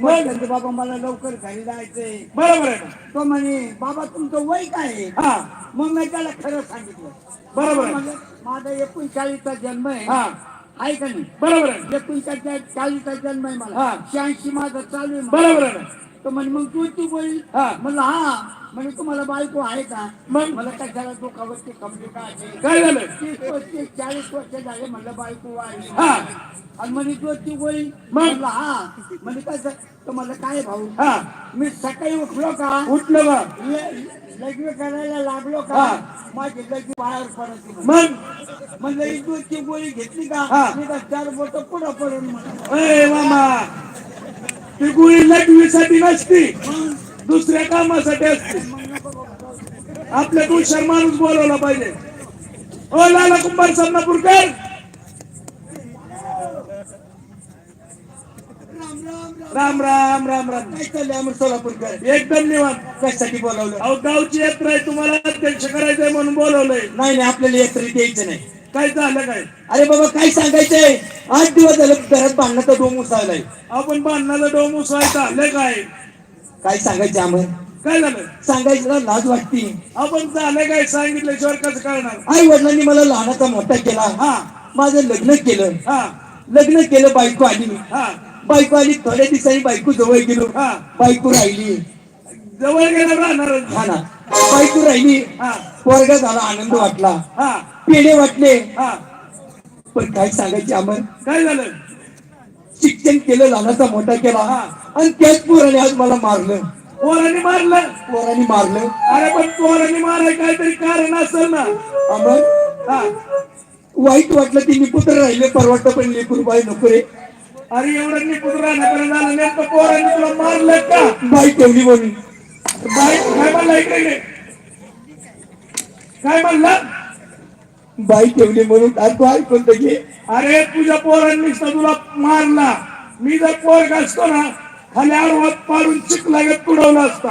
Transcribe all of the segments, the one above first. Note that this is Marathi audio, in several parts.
बाबा मला लवकर घरी जायचंय. बरोबर आहे. ना तो म्हणे बाबा तुमचं वय काय आहे? हा. मग मी त्याला खरं सांगितलं. बरोबर आहे. म्हणजे माझा एकोणचाळीसचा जन्म आहे. हा. आहे का नाही? बरोबर आहे. एकोणचाळीस चाळीसचा जन्म आहे मला. हा. शहाऐंशी माझा चालू आहे. बरोबर आहे. ना तो म्हणे मग तू तू बोल. हा. म्हणलं हा. म्हणजे तुम्हाला बायको आहे का? मग? मला कशाला तो कवरची कमली का असेल काय झालं? तीस पस्तीस चाळीस वर्ष झाले म्हणलं बायको वाढली हा. आणि म्हणे तू ती गोळी मग? म्हणलं हा. म्हणजे कसं तर म्हणलं काय भाऊ? हा. मी सकाळी उठलो का? उठलं बा ल- लग्न करायला लागलो का? हा. माझी लग्न बाहेर पडत नाही. मग? म्हणलं ही दूधची गोळी घेतली का? हा. मी का चार बोट पुढं पडून म्हणलं. अय मामा. ती गुळी लग्नीसाठी नसती दुसऱ्या कामासाठी असते. आपल्या हुशार माणूस बोलवला पाहिजे. ओ लाला कुंभार समनापूरकर राम राम राम राम. राम काय चाललंय आम्ही सोलापूरकर? एकदम निवांत. कशासाठी बोलावलं? अहो गावची यात्रा आहे तुम्हाला अध्यक्ष करायचंय म्हणून बोलवलंय. नाही नाही आपल्याला यात्रेत यायचं नाही. काय झालं काय? अरे बाबा काय सांगायचंय? आठ दिवस झाले घरात भांडणाचा डोम उसावलाय आपण बांधण्याचा डोम उसवायचा आलं काय? काय सांगायचं आम्ही काय झालं? सांगायचं लाज वाटते. आपण झालं काय? सांगितल्याशिवाय कसं करणार? आई वडिलांनी मला लहानाचा मोठा केला. हा. माझं लग्न केलं. हा. लग्न केलं बायको आली. हा. बायको आली थोड्या दिवसांनी बायको जवळ गेलो. हा. बायको राहिली. जवळ गेलं राहणार. हा ना. बायको राहिली. हा. वर्ग झाला आनंद वाटला. हा. पेढे वाटले. हा. पण काय सांगायचे आम्हाला? काय झालं? शिक्षण केलं लहानाचा मोठा केला. हा. आणि त्याच पोराने आज मला मारलं. पोरांनी मारलं? पोराने मारलं. अरे पण पोरांनी माराय काहीतरी कारण असेल ना. आम्हाला? हा. वाईट वाटलं ती निपुत्र राहिले? परवडतं पण लेकरू बाई नको रे. अरे एवढं निपुत राहण्यापर्यंत झालं. नेमकं पोरांनी तुला मारलं का? बाई ठेवली म्हणून. बाई काय म्हणलं इकडे. काय म्हणलं? बाई ठेवली म्हणून आज तू ऐकून तर घे अरे तुझ्या पोरांनी तुला मारला. मी जर पोर असतो ना खाली आडवात पाडून चिकला तुडवला असता.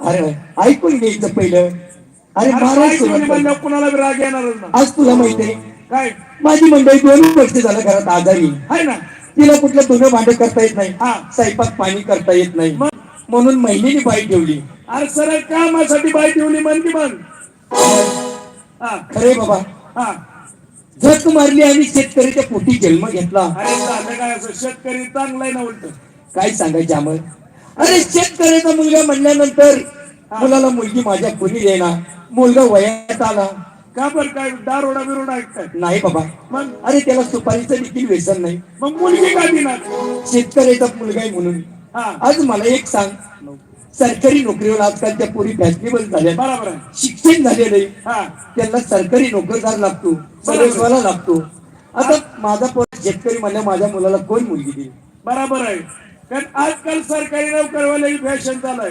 अरे ऐकून घ्यायचं पहिलं. अरे म्हणल्यावर कुणाला राग येणारच ना. आज तुला माहिती आहे काय? माझी मंडळी दोन वर्ष झालं घरात आजारी. आहे ना. तिला कुठलं धुणं भांडे करता येत नाही. हा. स्वयंपाक पाणी करता येत नाही? म्हणून महिलेने बाई ठेवली. अरे सरळ कामासाठी बाई ठेवली म्हण की मग. खरे बाबा. हा. झक मारली आणि शेतकऱ्याच्या पोटी जन्म घेतला. अरे झालं काय असं? शेतकरी चांगला आहे ना उलट. काय सांगायचे आम्हाला? अरे शेतकऱ्याचा मुलगा म्हणल्यानंतर मुलाला मुलगी माझ्या कोणी देणार मुलगा वयात आला. का बर? काय दारोडा बिरोडा ऐकताय? नाही बाबा. मग? अरे त्याला सुपारीचं देखील व्यसन नाही. मग मुलगी का दिना शेतकऱ्याचा मुलगा आहे म्हणून. आज मला एक सांग. सरकारी नोकरीवर आजकालच्या पोरी फॅशनेबल झाल्या. बरोबर आहे. शिक्षण झालेलं. हा. त्यांना सरकारी नोकरदार लागतो. सर्वेसवाला लागतो. आता माझा पोर शेतकरी म्हणल्या माझ्या मुलाला कोण मुलगी देईल? बरोबर आहे. कारण आजकाल सरकारी नोकरीवाले फॅशन चालू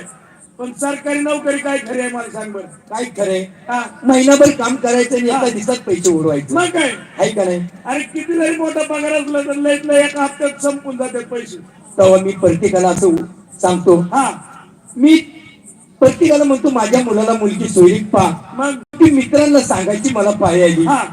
पण सरकारी नोकरी काय खरी आहे मला सांग बरं. काय खरंय हा. महिनाभर काम करायचं आणि एका दिवसात पैसे उडवायचे. मग काय? आहे का नाही? अरे किती जरी मोठा पगार असला तर लईत लई एका हप्त्यात संपून जाते पैसे. तेव्हा मी प्रत्येकाला असं सांगतो हा. मी प्रत्येकाला म्हणतो माझ्या मुलाला मुलगी सोयरीक पहा. मग? ती मित्रांना सांगायची मला हा.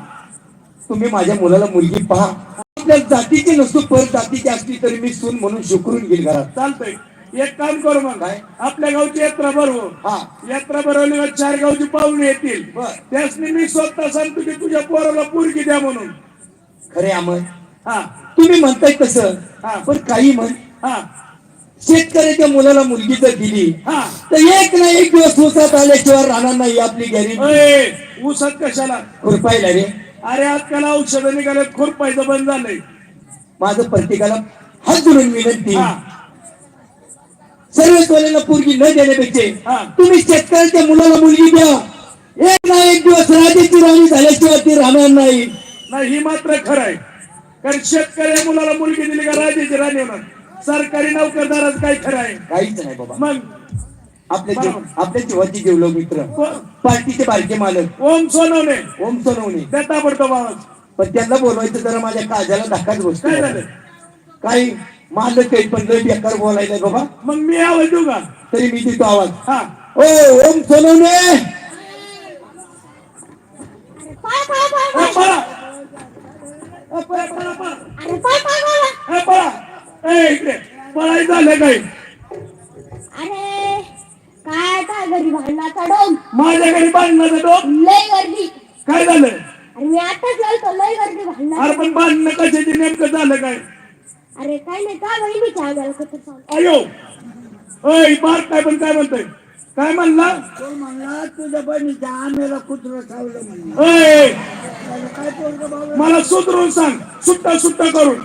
तुम्ही माझ्या मुलाला मुलगी पहा. आपल्या जातीची नसतो पर जातीची असली तरी मी सून म्हणून शुकरून घेईल घरात. चालतंय. एक काम करू मग. काय? आपल्या गावची यात्रा भरवू. हा. यात्रा भरवली चार गावची पाहुणे येतील. त्यासनी मी स्वतः सांगतो की तुझ्या पोराला पोरगी द्या म्हणून. खरे अमर. हा. तुम्ही म्हणताय तसं. हा. पण काही म्हण. हा. शेतकऱ्याच्या मुलाला मुलगी जर दिली हा. तर एक ना एक दिवस ऊसात आल्याशिवाय राहणार नाही आपली गॅरेंटी अय, ऊसात कशाला? खुरपायला रे? अरे आजकाल औषधं निघाल्यात खुरपायचं बंद झालंय. माझं प्रत्येकाला हात जोडून विनंती. सर्व सोन्याला पोरगी न हा. देण्यापेक्षा तुम्ही शेतकऱ्याच्या मुलाला मुलगी द्या. एक ना एक दिवस राजाची राणी झाल्याशिवाय ती राहणार नाही. नाही ही मात्र खरं आहे. कारण शेतकऱ्या मुलाला मुलगी दिली का राजाची राणी होणार? सरकारी नोकरदाराच काय खरं आहे? काहीच नाही बाबा. मग? आपल्या जीव- बरोबर. आपल्या जीवाची जेवलो मित्र. को- पार्टीचे बारके मालक. ओम सोनवणे. ओम सोनवणे. देता पडतो बाबा. पण त्यांना बोलवायचं जरा माझ्या काळजाला धक्काच गोष्ट काय झालं? काही मालक काही पण लय बेकार बोलायला बाबा. मग मी आवाज देऊ का? तरी मी देतो आवाज. हा. ओ ओम सोनवणे. ए, पळा. ए, पळा, पळा, पळा. अरे ए, इकडे. पळाय झालं काय अरे काय आता घरी भांडणाचा डोम? माझ्या घरी बांधण्याचं डोक लय गर्दी. काय झालं अरे मी आताच लावतो लय गर्दी भांडणार अरे पण बांधणं कशाची? नेमकं झालं काय? अरे काय नाही का बहिणीच्या आम्हाला कुठं सांग अयो! ओय बार काय पण काय म्हणतोय? काय म्हणला? तो म्हणला? तुझ्या बहिणीच्या आम्हाला कुत्र चावलं म्हणलं. ओय काय पोरगं मला सुधरून सांग. सुट्टा सुट्टा करून.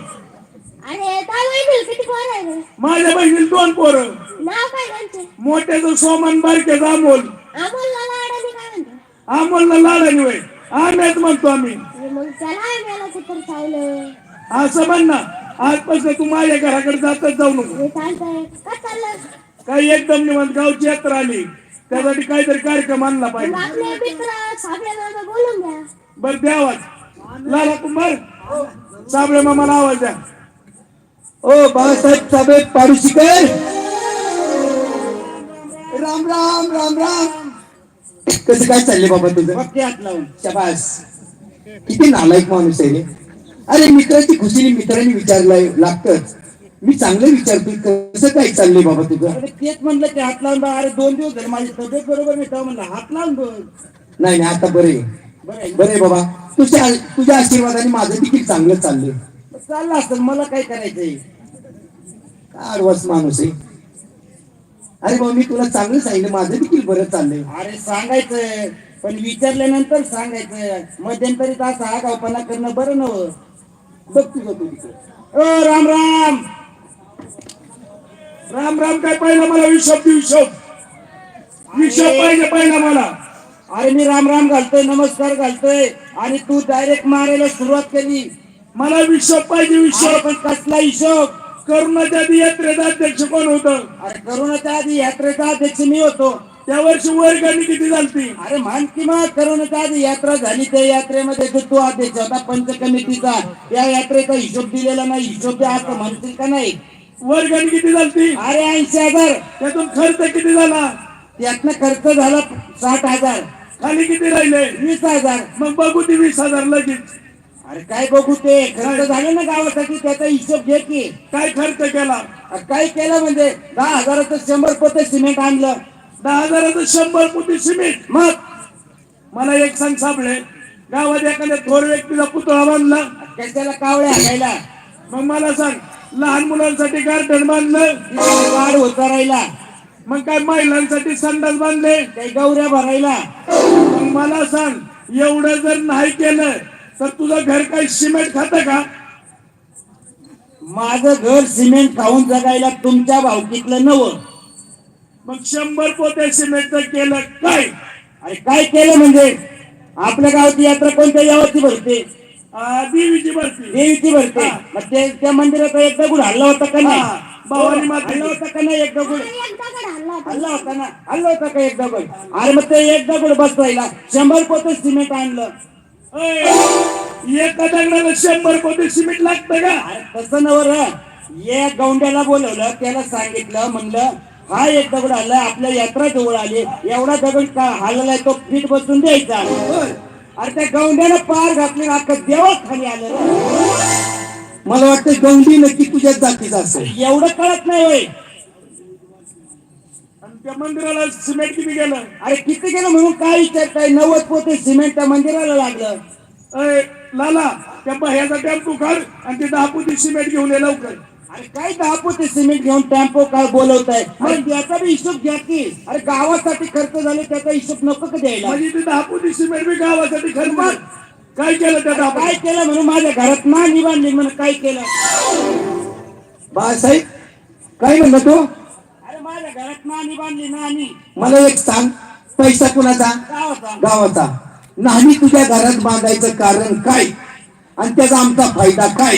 अरे काय बहिणी किती कोण आहे रे? माझ्या बहिणीला दोन पोरं. नाव काय त्यांचे? मोठ्याचं सोमन बारक्याचं अमोल. अमोलला लाडाने काय म्हणतो? लाडानी वय आम्हीच म्हणतो आम्ही. मग चावलं. असं म्हण ना आजपासून तू माझ्या घराकडे जातच जाऊ नको. हे चालतंय. का चाललं? काही एकदम निवांत गावची यात्रा आली. त्यासाठी काहीतरी कार्यक्रम आणला मग पाहिजे आपले मित्र साबळे मामा बोलून घ्या बर द्या आवाज. लाला कुंभार साबळे मामाला आवाज द्या. ओ बाळासाहेब साबळे पारुशीकर राम राम राम राम. कसं काय चाललंय बाबा तुझं? फक्त हात लावून. शबास. किती नालायक माणूस आहे रे. अरे मित्राची खुशीने मित्रांनी विचारलंय लागतच मी चांगलं विचारतोय कसं काय चाललंय बाबा तुझं? अरे तेच म्हणलं ते हात लावून बा, अरे दोन दिवस झाले माझी तब्येत बरोबर नाही तेव्हा म्हणलं हात लावून बघ. नाही नाही आता बरे बरं? बरे बाबा. तुझ्या तुझ्या आशीर्वादाने माझं देखील चांगलं चाललंय. चाललं असतं मला काय करायचंय? काय आडवास माणूस आहे? अरे बाबा मी तुला चांगलं सांगितलं माझं देखील बरं चाललंय. अरे सांगायचं पण विचारल्यानंतर सांगायचं. मध्यंतरी असा आगावपणा करणं बरं नव बघ तुझं तू तिकडे ओ राम राम! राम राम काय पाहिलं मला? विशोप विशोप विशोप पाहिजे पहिला मला. अरे मी राम राम घालतोय नमस्कार घालतोय. आणि तू डायरेक्ट मारायला सुरुवात केली. मला विशोप पाहिजे विशोप पण कसला हिशोब? करोनाच्या आधी यात्रेचा अध्यक्ष कोण होतं? अरे करोनाच्या आधी यात्रेचा अध्यक्ष मी होतो. त्या वर्षी वर्गाने किती झालती? अरे मान की मग करोनाच्या आधी यात्रा झाली. त्या यात्रेमध्ये जो तो अध्यक्ष होता पंच कमिटीचा या यात्रेचा हिशोब दिलेला नाही. हिशोब द्या असं म्हणतील का नाही? वर्गाने किती झालती? अरे ऐंशी हजार. त्यातून खर्च किती झाला? त्यातनं खर्च झाला साठ हजार. खाली किती राहिले? वीस हजार. मग बघू ती वीस हजार लगेच. अरे काय बघू ते? खर्च झाले ना गावासाठी त्याचा हिशोब घे की. काय खर्च केला? अरे काय केलं म्हणजे? दहा हजाराचं शंभर पोते सिमेंट आणलं. दहा हजाराचं शंभर पुती सिमेंट? मग? मला एक सांग सापडे. गावात एखाद्या थोर व्यक्तीचा पुतळा बांधला. कशाला कावळे हाकायला मग मला सांग लहान मुलांसाठी गार्डन बांधलं? तिथे वाढ होता राहिला. मग काय महिलांसाठी संडास बांधले? काही गौऱ्या भरायला? मग मला सांग एवढं जर नाही केलं तर तुझं घर काय सिमेंट खात का? माझं घर सिमेंट खाऊन जगायला तुमच्या भावकीतलं नवं. मग शंभर पोते सिमेंटचं केलं काय? अरे काय केलं म्हणजे? आपल्या गावची यात्रा कोणत्या गावाची भरते? देवीची भरती. देवीची भरते. मग ते त्या मंदिराचा एक दगड हल्ला होता का नाही? भवानी. हल्ला होता का नाही एक दगड हल्ला होता. हल्ला होता ना? हल्ला होता का एक दगड अरे मग ते एक दगड बसवायला शंभर पोते सिमेंट आणलं. एका दगडाला शंभर पोते सिमेंट लागतं का? अरे तसं नवर या गौंड्याला बोलवलं त्याला सांगितलं म्हणलं हा एक दगड आला आपल्या यात्रा जवळ आली. एवढा दगड का हल्लाय तो पीठ बसून द्यायचा. अरे त्या गौंड्यानं पार घातली अख्खं देवच खाली आलं. मला वाटतं गौंडी नक्की तुझ्याच जातीचा असेल. एवढं कळत नाही होय. त्या मंदिराला सिमेंट किती गेलं? अरे किती गेलं म्हणून काय विचारताय नव्वद पोते सिमेंट त्या मंदिराला लागलं. अय लाला त्या बाह्याचा टेम्पो काढ आणि ते दहा पोती सिमेंट घेऊन ये लवकर. अरे काय दहा पोते सिमेंट घेऊन टेम्पो काय बोलवताय? मग याचा बी हिशोब घ्या की. अरे गावासाठी खर्च झाले त्याचा हिशोब नको का द्यायला? म्हणजे ते दहा पोती सिमेंट बी गावासाठी खर्च काय केलं त्या दहा काय केलं म्हणून माझ्या घरात ना निबांधली म्हणून काय केलं? बाळासाहेब काय म्हणलं तो? अरे माझ्या घरात नाणी बांधली नाणी. मला एक सांग. पैसा कुणाचा? गावाचा. गावाचा. नाही तुझ्या घरात बांधायचं कारण काय? आणि त्याचा आमचा फायदा काय?